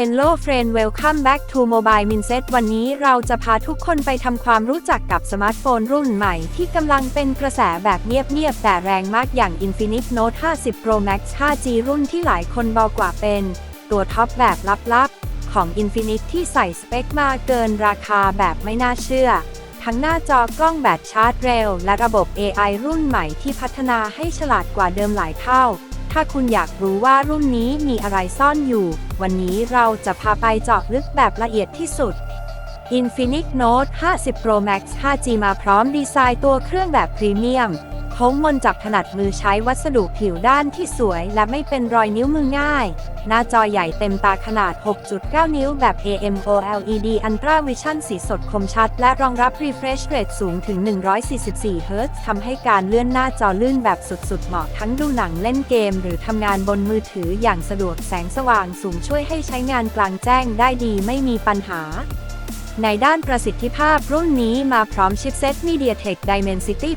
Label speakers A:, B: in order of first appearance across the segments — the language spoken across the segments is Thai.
A: Hello friend welcome back to Mobile Mindset วันนี้เราจะพาทุกคนไปทำความรู้จักกับสมาร์ทโฟนรุ่นใหม่ ที่กำลังเป็นกระแสแบบเงียบๆ แต่แรงมากอย่าง Infinix Note 50 Pro Max 5G รุ่นที่หลายคนบอกว่าเป็น ตัวท็อปแบบลับๆ ของ Infinix ที่ใส่สเปคมาเกินราคาแบบไม่น่าเชื่อ ทั้งหน้าจอกล้องแบตชาร์จเร็ว และระบบ AI รุ่นใหม่ที่พัฒนาให้ฉลาดกว่าเดิมหลายเท่า ถ้าคุณอยากรู้ว่ารุ่นนี้มีอะไรซ่อนอยู่ วันนี้เราจะพาไปเจาะลึกแบบละเอียดที่สุด Infinix Note 50 Pro Max 5G มาพร้อมดีไซน์ตัวเครื่องแบบพรีเมียม โค้งมนจับถนัดมือใช้วัสดุผิวด้านที่สวยและไม่เป็นรอยนิ้วมือง่าย หน้าจอใหญ่เต็มตาขนาด 6.9 นิ้วแบบ AMOLED Ultra Vision สีสดคมชัด และรองรับ refresh rate สูงถึง 144 Hz ทำให้การเลื่อนหน้าจอลื่นแบบสุดๆ เหมาะทั้งดูหนังเล่นเกม หรือทำงานบนมือถืออย่างสะดวกแสงสว่างสูงช่วยให้ใช้งานกลางแจ้งได้ดีไม่มีปัญหา ในด้านประสิทธิภาพรุ่นนี้มาพร้อมชิปเซ็ต MediaTek Dimensity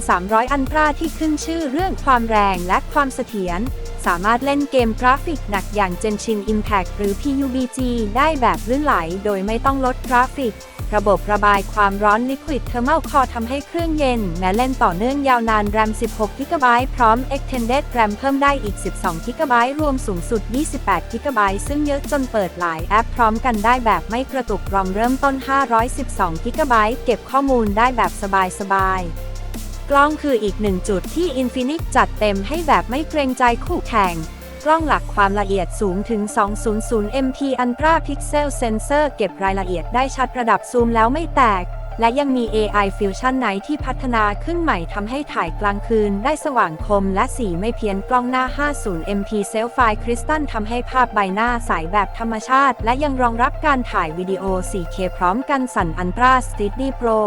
A: 8300 อันตราที่ขึ้นชื่อเรื่องความแรงและความเสถียร สามารถเล่นเกมกราฟิกหนักอย่าง Genshin Impact หรือ PUBG ได้แบบลื่นไหลโดยไม่ต้องลดกราฟิก ระบบระบายความร้อน Liquid Thermal Core ทำให้เครื่องเย็น แม้เล่นต่อเนื่องยาวนาน RAM 16 GB พร้อม Extended RAM เพิ่มได้อีก 12 GB รวมสูงสุด 28 GB ซึ่งเยอะจนเปิดหลายแอปพร้อมกันได้แบบไม่กระตุกรอมเริ่มต้น 512 GB เก็บข้อมูลได้แบบสบายๆกล้องคืออีกหนึ่งจุดที่ Infinix จัดเต็มให้แบบไม่เกรงใจคู่แข่ง กล้องหลักความละเอียดสูงถึง 200 MP Ultra Pixel Sensor เก็บรายละเอียดได้ชัดระดับซูมแล้วไม่แตก และยังมี AI Fusion Night ที่พัฒนาขึ้นใหม่ทำให้ถ่ายกลางคืนได้สว่างคมและสีไม่เพี้ยนกล้องหน้า 50 MP Selfie Crystal ทำให้ภาพใบหน้าใสแบบธรรมชาติ และยังรองรับการถ่ายวิดีโอ 4K พร้อมกันสั่น Ultra Steady Pro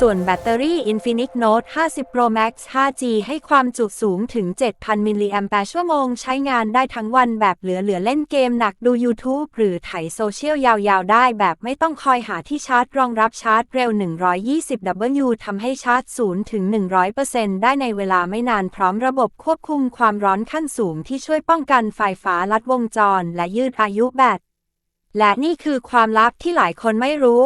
A: ส่วนแบตเตอรี่ Infinix Note 50 Pro Max 5G ให้ความจุสูงถึง 7,000 มิลลิแอมแปร์ชั่วโมง ใช้งานได้ทั้งวันแบบเหลือๆเล่นเกมหนักดู YouTube หรือไถโซเชียลยาวๆ ได้แบบไม่ต้องคอยหาที่ชาร์จรองรับชาร์จเร็ว 120W ทำให้ชาร์จ 0 ถึง 100%ได้ในเวลาไม่นานพร้อมระบบควบคุมความร้อนขั้นสูงที่ช่วยป้องกันไฟฟ้าลัดวงจร และยืดอายุแบตและนี่คือความลับที่หลายคนไม่รู้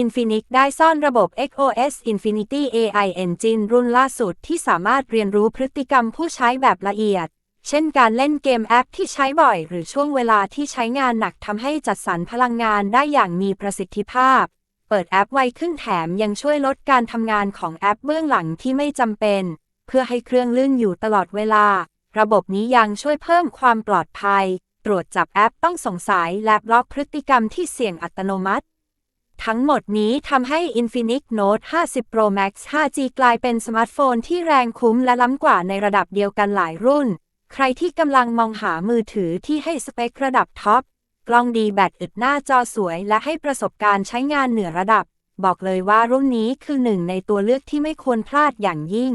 A: Infinix ได้ซ่อนระบบ XOS Infinity AI Engine รุ่นล่าสุดที่สามารถเรียนรู้พฤติกรรมผู้ใช้แบบละเอียด เช่นการเล่นเกมแอปที่ใช้บ่อย หรือช่วงเวลาที่ใช้งานหนักทำให้จัดสรรพลังงานได้อย่างมีประสิทธิภาพ เปิดแอปไวขึ้นแถมยังช่วยลดการทำงานของแอปเบื้องหลังที่ไม่จำเป็น เพื่อให้เครื่องลื่นอยู่ตลอดเวลา ระบบนี้ยังช่วยเพิ่มความปลอดภัย ตรวจจับแอปต้องสงสัยและบล็อกพฤติกรรมที่เสี่ยงอัตโนมัติ ทั้งหมดนี้ทำให้ Infinix Note 50 Pro Max 5G กลายเป็นสมาร์ทโฟนที่แรงคุ้มและล้ำกว่าในระดับเดียวกันหลายรุ่น ใครที่กำลังมองหามือถือที่ให้สเปคระดับท็อป กล้องดีแบตอึดหน้าจอสวยและให้ประสบการณ์ใช้งานเหนือระดับ บอกเลยว่ารุ่นนี้คือหนึ่งในตัวเลือกที่ไม่ควรพลาดอย่างยิ่ง